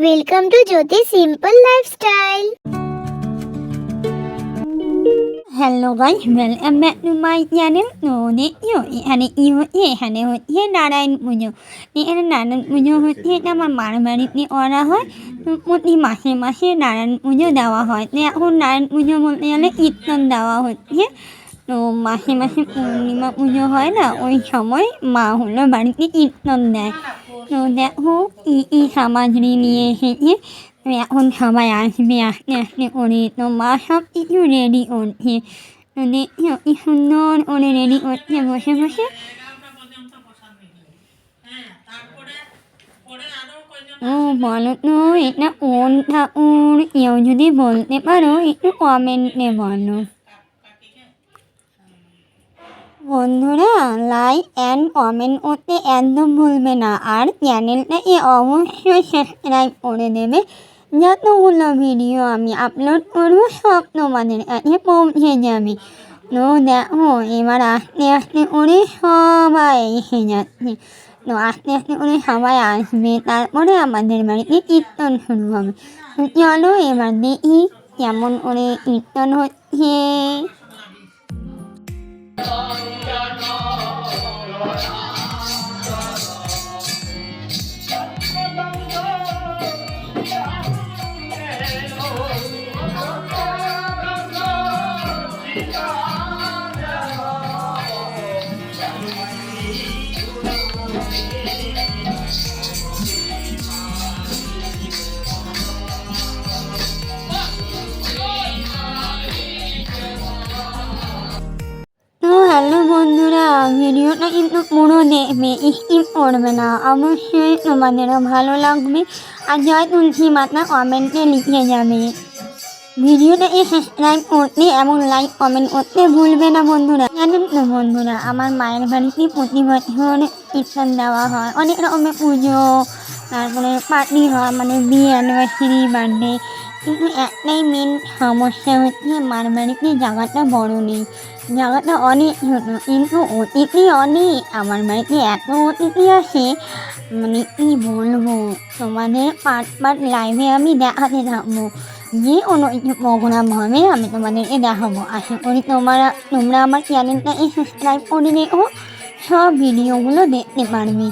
Welcome to Jyoti simple lifestyle Hello guys, welcome back to my channel. Today yo এখানে হচ্ছে এখানে হচ্ছে নারায়ণ পুজো এখানে নারায়ণ পুজো হচ্ছে এটা আমার মার বাড়িতে করা হয় প্রতি মাসে মাসে নারায়ণ পুজো দেওয়া হয় এখন নারায়ণ পুজো বলতে গেলে কীর্তন দেওয়া হচ্ছে তো মাসে মাসে পূর্ণিমা পুজো হয় না, ওই সময় মা হলো বাড়িতে কীর্তন দেয়। তো দেখো কি কি সামগ্রী নিয়ে এসেছে। এখন সবাই আসবে, আস্তে আস্তে করে। তো মা সব কিছু রেডি করছে। তো দেখছ কি সুন্দর করে রেডি করছে। বসে বসে। ও বলো তো, এটা কোন ঠাকুর? কেউ যদি বলতে পারো, একটু কমেন্টে বলো। বন্ধুরা লাইক অ্যান্ড কমেন্ট করতে একদম ভুলবে না। আর চ্যানেলটাকে অবশ্যই সাবস্ক্রাইব করে দেবে। যতগুলো ভিডিও আমি আপলোড করব, সব তোমাদের কাছে পৌঁছে যাবে। তো দেখো, এবার আস্তে আস্তে করে সবাই এসে যাচ্ছে। তো আস্তে আস্তে করে সবাই আসবে, তারপরে আমাদের বাড়িতে কীর্তন শুরু হবে। চলো এবার দেখি কেমন করে কীর্তন হচ্ছে। ভিডিওটা কিন্তু পুরো দেখবে স্কিপ করবে না অবশ্যই তোমাদেরও ভালো লাগবে আর জয় তুলসী মাতা কমেন্টে লিখে যাবে ভিডিওটাকে সাবস্ক্রাইব করতে এবং লাইক কমেন্ট করতে ভুলবে না বন্ধুরা জানেন তো বন্ধুরা আমার মায়ের বাড়িতে প্রতি বছর কীর্তন দেওয়া হয় অনেক রকমের পুজো তারপরে পার্টি হয় মানে বিয়ে অ্যানিভার্সারি বার্থডে কিন্তু একটাই মেন সমস্যা হচ্ছে বাড়িতে জায়গাটা বড় নেই। জায়গাটা অনেক ছোটো, কিন্তু অতিথি অনেক। আমার বাড়িতে এত অতিথি আসে মানে কি বলব? তোমাদের পার্ট পার্ট লাইভে আমি দেখাতে থাকব যে কোনো কিছু প্রোগ্রাম হবে, আমি তোমাদেরকে দেখাবো। আশা করি তোমরা তোমরা আমার চ্যানেলটাকে সাবস্ক্রাইব করে রেখো, সব ভিডিওগুলো দেখতে পারবে।